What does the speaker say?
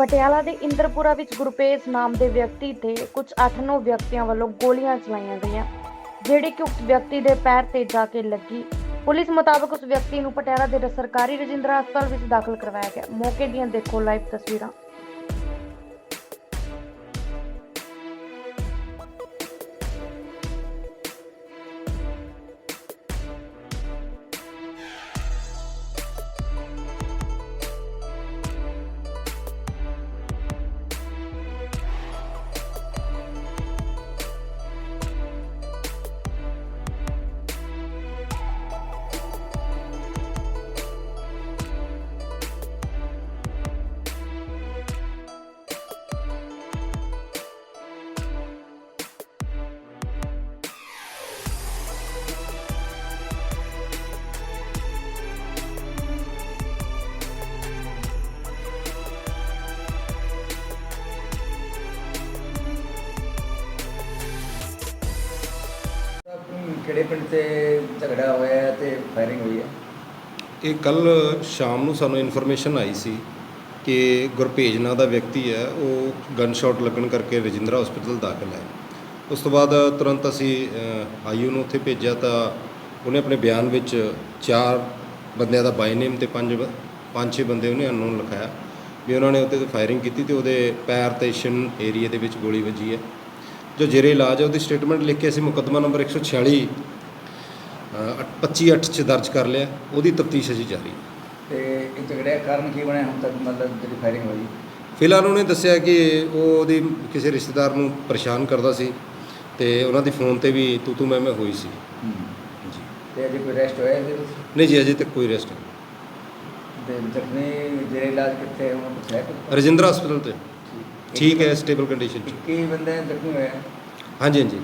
ਪਟਿਆਲਾ ਦੇ ਇੰਦਰਪੁਰਾ ਵਿੱਚ ਗੁਰਪੇਸ ਨਾਮ ਦੇ ਵਿਅਕਤੀ ਤੇ ਕੁਝ 8-9 ਵਿਅਕਤੀਆਂ ਵੱਲੋਂ ਗੋਲੀਆਂ ਚਲਾਈਆਂ ਗਈਆਂ, ਜਿਹੜੇ ਕਿ ਉਸ ਵਿਅਕਤੀ ਦੇ ਪੈਰ ਤੇ ਜਾ ਕੇ ਲੱਗੀ। ਪੁਲਿਸ ਮੁਤਾਬਕ ਉਸ ਵਿਅਕਤੀ ਨੂੰ ਪਟਿਆਲਾ ਦੇ ਸਰਕਾਰੀ ਰਜਿੰਦਰਾ ਹਸਪਤਾਲ ਵਿੱਚ ਦਾਖਲ ਕਰਵਾਇਆ ਗਿਆ। ਮੌਕੇ ਦੀਆਂ ਦੇਖੋ ਲਾਈਵ ਤਸਵੀਰਾਂ। ਕਿਹੜੇ ਪਿੰਡ ਤੇ ਝਗੜਾ ਹੋਇਆ ਹੈ ਤੇ ਫਾਇਰਿੰਗ ਹੋਈ ਹੈ? ਇਹ ਕੱਲ ਸ਼ਾਮ ਨੂੰ ਸਾਨੂੰ ਇਨਫੋਰਮੇਸ਼ਨ ਆਈ ਸੀ ਕਿ ਗੁਰਭੇਜ ਨਾਂ ਦਾ ਵਿਅਕਤੀ ਹੈ, ਉਹ ਗਨ ਸ਼ਾਟ ਲੱਗਣ ਕਰਕੇ ਰਜਿੰਦਰਾ ਹਸਪੀਟਲ ਦਾਖਲ ਹੈ। ਉਸ ਤੋਂ ਬਾਅਦ ਤੁਰੰਤ ਅਸੀਂ ਆਈਯੂ ਨੂੰ ਉੱਥੇ ਭੇਜਿਆ ਤਾਂ ਉਹਨੇ ਆਪਣੇ ਬਿਆਨ ਵਿੱਚ ਚਾਰ ਬੰਦਿਆਂ ਦਾ ਬਾਈ ਨੇਮ ਤੇ ਪੰਜ ਪੰਜ ਛੇ ਬੰਦੇ ਉਹਨੇ ਅਨਨੋਨ ਲਿਖਾਇਆ ਵੀ ਉਹਨਾਂ ਨੇ ਉਹਦੇ ਤੇ ਫਾਇਰਿੰਗ ਕੀਤੀ ਤੇ ਉਹਦੇ ਪੈਰ ਤੇ ਸ਼ਿਨ ਏਰੀਆ ਦੇ ਵਿੱਚ ਗੋਲੀ ਵੱਜੀ ਹੈ। ਜੋ ਜੇਰੇ ਇਲਾਜ ਹੈ ਉਹਦੀ ਸਟੇਟਮੈਂਟ ਲਿਖ ਕੇ ਅਸੀਂ ਮੁਕੱਦਮਾ ਨੰਬਰ 146 ਅ, 25 8 ਚ ਦਰਜ ਕਰ ਲਿਆ। ਉਹਦੀ ਤਫਤੀਸ਼ ਅਜੀ ਜਾਰੀ। ਤੇ ਇਹ ਝਗੜੇ ਕਾਰਨ ਕੀ ਬਣਿਆ ਹੁਣ ਤੱਕ ਮਤਲਬ ਜਿਹੜੀ ਫਾਇਰਿੰਗ ਹੋਈ? ਫਿਲਹਾਲ ਉਹਨੇ ਦੱਸਿਆ ਕਿ ਉਹ ਉਹਦੀ ਕਿਸੇ ਰਿਸ਼ਤੇਦਾਰ ਨੂੰ ਪਰੇਸ਼ਾਨ ਕਰਦਾ ਸੀ ਤੇ ਉਹਨਾਂ ਦੀ ਫੋਨ ਤੇ ਵੀ ਤੂੰ ਤੂੰ ਮੈਂ ਮੈਂ ਹੋਈ ਸੀ। ਜੀ। ਤੇ ਅਜੇ ਕੋਈ ਰੈਸਟ ਹੋਇਆ ਵਿੱਚ? ਨਹੀਂ ਜੀ ਅਜੇ ਤੱਕ ਕੋਈ ਰੈਸਟ ਤੇ ਜ਼ਖਮੀ ਜਿਹੜੇ ਇਲਾਜ ਕਿੱਥੇ ਹੈ? ਕੁਛ? ਰਜਿੰਦਰਾ ਹਸਪੀਟਲ ਤੇ। ਠੀਕ ਹੈ ਸਟੇਬਲ ਕੰਡੀਸ਼ਨ ਚ। ਇੱਕੀ ਬੰਦੇ ਜ਼ਖਮੀ ਹਾਂਜੀ ਹਾਂਜੀ।